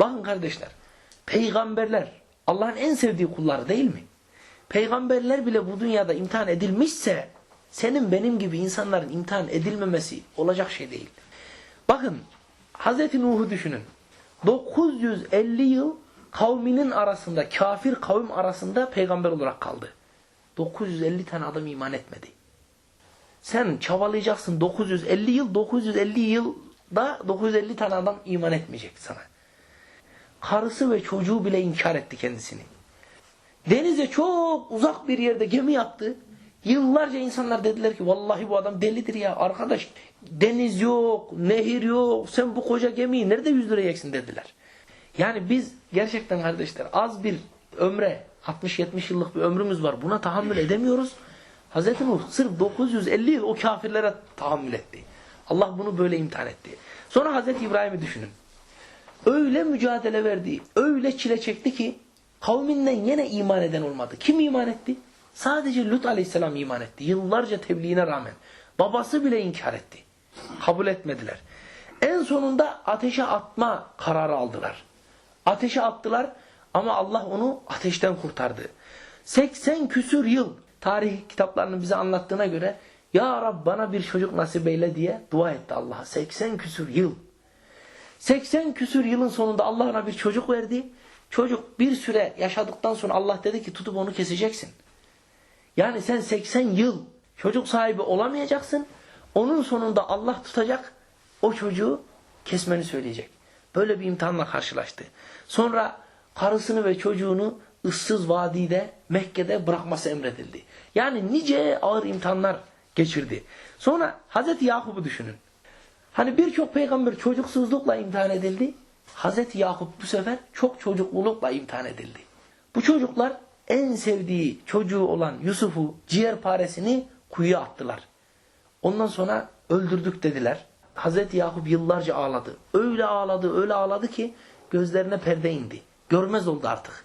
Bakın kardeşler, peygamberler Allah'ın en sevdiği kulları değil mi? Peygamberler bile bu dünyada imtihan edilmişse senin benim gibi insanların imtihan edilmemesi olacak şey değil. Bakın Hazreti Nuh'u düşünün. 950 yıl kavminin arasında, kafir kavim arasında peygamber olarak kaldı. 950 tane adam iman etmedi. Sen çabalayacaksın 950 yıl, 950 yılda 950 tane adam iman etmeyecek sana. Karısı ve çocuğu bile inkar etti kendisini. Denize çok uzak bir yerde gemi yaptı. Yıllarca insanlar dediler ki vallahi bu adam delidir ya arkadaş. Deniz yok, nehir yok. Sen bu koca gemiyi nerede yüzdüreceksin dediler. Yani biz gerçekten kardeşler az bir ömre 60-70 yıllık bir ömrümüz var. Buna tahammül edemiyoruz. Hz. Nuh sırf 950 yıl o kafirlere tahammül etti. Allah bunu böyle imtihan etti. Sonra Hz. İbrahim'i düşünün. Öyle mücadele verdi, öyle çile çekti ki kavminden yine iman eden olmadı. Kim iman etti? Sadece Lut aleyhisselam iman etti. Yıllarca tebliğine rağmen. Babası bile inkar etti. Kabul etmediler. En sonunda ateşe atma kararı aldılar. Ateşe attılar ama Allah onu ateşten kurtardı. 80 küsür yıl tarih kitaplarının bize anlattığına göre Ya Rab bana bir çocuk nasip eyle diye dua etti Allah'a. 80 küsür yıl. 80 küsür yılın sonunda Allah ona bir çocuk verdi. Çocuk bir süre yaşadıktan sonra Allah dedi ki tutup onu keseceksin. Yani sen 80 yıl çocuk sahibi olamayacaksın. Onun sonunda Allah tutacak o çocuğu kesmeni söyleyecek. Böyle bir imtihanla karşılaştı. Sonra karısını ve çocuğunu ıssız vadide Mekke'de bırakması emredildi. Yani nice ağır imtihanlar geçirdi. Sonra Hazreti Yakup'u düşünün. Hani birçok peygamber çocuksuzlukla imtihan edildi. Hazreti Yakup bu sefer çok çocuklulukla imtihan edildi. Bu çocuklar en sevdiği çocuğu olan Yusuf'u ciğerparesini kuyuya attılar. Ondan sonra öldürdük dediler. Hazreti Yakup yıllarca ağladı. Öyle ağladı, öyle ağladı ki gözlerine perde indi. Görmez oldu artık.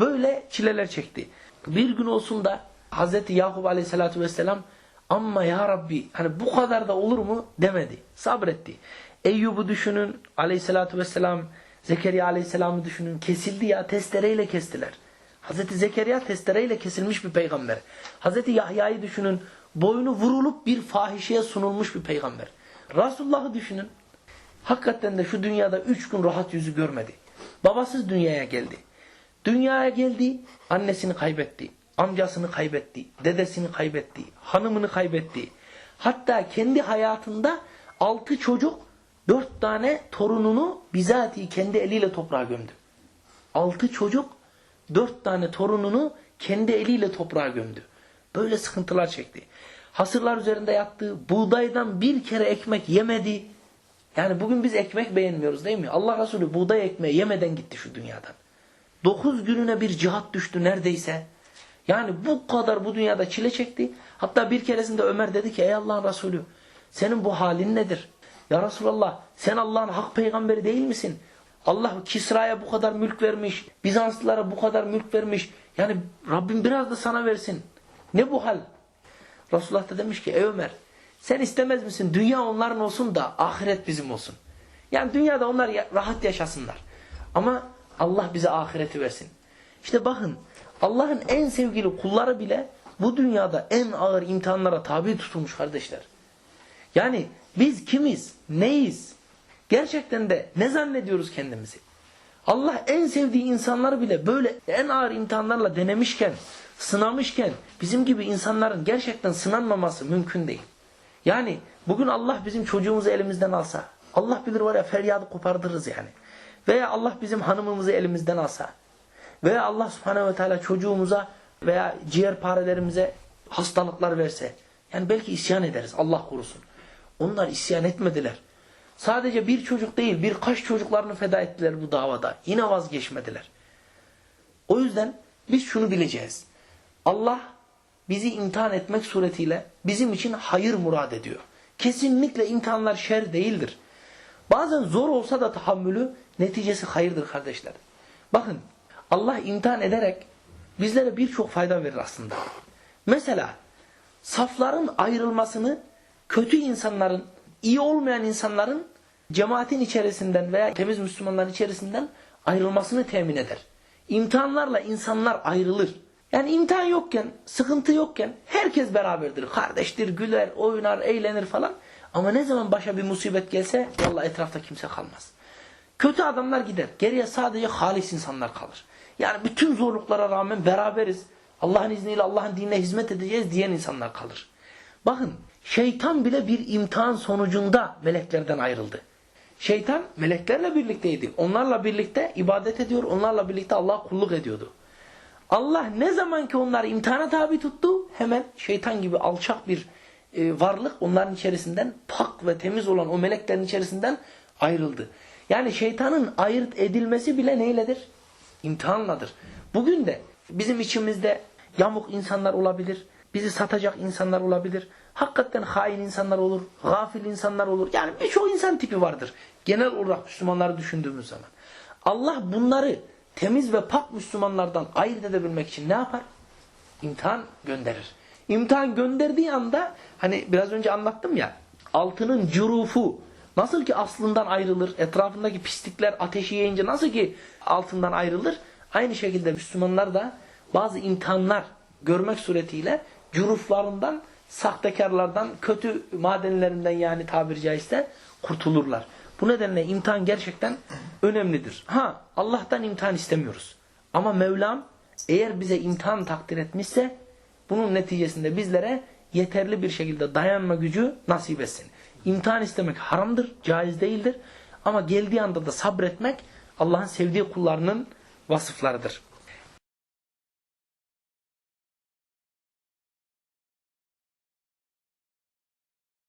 Böyle çileler çekti. Bir gün olsun da Hazreti Yakup aleyhissalatü vesselam ama ya Rabbi hani bu kadar da olur mu demedi. Sabretti. Eyyub'u düşünün aleyhissalatü vesselam Zekeriya aleyhisselamı düşünün. Kesildi ya testereyle kestiler. Hazreti Zekeriya testereyle kesilmiş bir peygamber. Hazreti Yahya'yı düşünün. Boynu vurulup bir fahişeye sunulmuş bir peygamber. Resulullah'ı düşünün. Hakikaten de şu dünyada üç gün rahat yüzü görmedi. Babasız dünyaya geldi. Dünyaya geldi, annesini kaybetti. Amcasını kaybetti. Dedesini kaybetti. Hanımını kaybetti. Hatta kendi hayatında altı çocuk, dört tane torununu bizatihi kendi eliyle toprağa gömdü. Altı çocuk, dört tane torununu kendi eliyle toprağa gömdü. Böyle sıkıntılar çekti. Hasırlar üzerinde yattı. Buğdaydan bir kere ekmek yemedi. Yani bugün biz ekmek beğenmiyoruz değil mi? Allah Resulü buğday ekmeği yemeden gitti şu dünyadan. Dokuz gününe bir cihat düştü neredeyse. Yani bu kadar bu dünyada çile çekti. Hatta bir keresinde Ömer dedi ki ey Allah'ın Resulü senin bu halin nedir? Ya Resulallah sen Allah'ın hak peygamberi değil misin? Allah Kisra'ya bu kadar mülk vermiş. Bizanslılara bu kadar mülk vermiş. Yani Rabbim biraz da sana versin. Ne bu hal? Resulullah da demiş ki ey Ömer sen istemez misin dünya onların olsun da ahiret bizim olsun. Yani dünyada onlar rahat yaşasınlar. Ama Allah bize ahireti versin. İşte bakın Allah'ın en sevgili kulları bile bu dünyada en ağır imtihanlara tabi tutulmuş kardeşler. Yani biz kimiz, neyiz? Gerçekten de ne zannediyoruz kendimizi? Allah en sevdiği insanları bile böyle en ağır imtihanlarla denemişken, sınamışken bizim gibi insanların gerçekten sınanmaması mümkün değil. Yani bugün Allah bizim çocuğumuzu elimizden alsa, Allah bilir var ya feryadı kopardırırız yani. Veya Allah bizim hanımımızı elimizden alsa, veya Allah subhanehu ve teala çocuğumuza veya ciğerparelerimize hastalıklar verse, yani belki isyan ederiz Allah korusun. Onlar isyan etmediler. Sadece bir çocuk değil birkaç çocuklarını feda ettiler bu davada. Yine vazgeçmediler. O yüzden biz şunu bileceğiz. Allah bizi imtihan etmek suretiyle bizim için hayır murad ediyor. Kesinlikle imtihanlar şer değildir. Bazen zor olsa da tahammülü neticesi hayırdır kardeşler. Bakın Allah imtihan ederek bizlere birçok fayda verir aslında. Mesela safların ayrılmasını kötü insanların, iyi olmayan insanların cemaatin içerisinden veya temiz Müslümanların içerisinden ayrılmasını temin eder. İmtihanlarla insanlar ayrılır. Yani imtihan yokken, sıkıntı yokken herkes beraberdir. Kardeştir, güler, oynar, eğlenir falan. Ama ne zaman başa bir musibet gelse vallahi etrafta kimse kalmaz. Kötü adamlar gider. Geriye sadece halis insanlar kalır. Yani bütün zorluklara rağmen beraberiz. Allah'ın izniyle Allah'ın dinine hizmet edeceğiz diyen insanlar kalır. Bakın şeytan bile bir imtihan sonucunda meleklerden ayrıldı. Şeytan meleklerle birlikteydi. Onlarla birlikte ibadet ediyor. Onlarla birlikte Allah'a kulluk ediyordu. Allah ne zaman ki onları imtihana tabi tuttu hemen şeytan gibi alçak bir e, varlık onların içerisinden pak ve temiz olan o meleklerin içerisinden ayrıldı. Yani şeytanın ayırt edilmesi bile neyledir? İmtihanladır. Bugün de bizim içimizde yamuk insanlar olabilir. Bizi satacak insanlar olabilir. Hakikaten hain insanlar olur. Gafil insanlar olur. Yani birçok insan tipi vardır. Genel olarak Müslümanları düşündüğümüz zaman. Allah bunları temiz ve pak Müslümanlardan ayırt edebilmek için ne yapar? İmtihan gönderir. İmtihan gönderdiği anda hani biraz önce anlattım ya altının curufu nasıl ki aslından ayrılır etrafındaki pislikler ateşi yiyince nasıl ki altından ayrılır aynı şekilde Müslümanlar da bazı imtihanlar görmek suretiyle curuflarından sahtekarlardan kötü madenlerinden yani tabiri caizse kurtulurlar. Bu nedenle imtihan gerçekten önemlidir. Ha Allah'tan imtihan istemiyoruz. Ama Mevlam eğer bize imtihan takdir etmişse bunun neticesinde bizlere yeterli bir şekilde dayanma gücü nasip etsin. İmtihan istemek haramdır, caiz değildir. Ama geldiği anda da sabretmek Allah'ın sevdiği kullarının vasıflarıdır.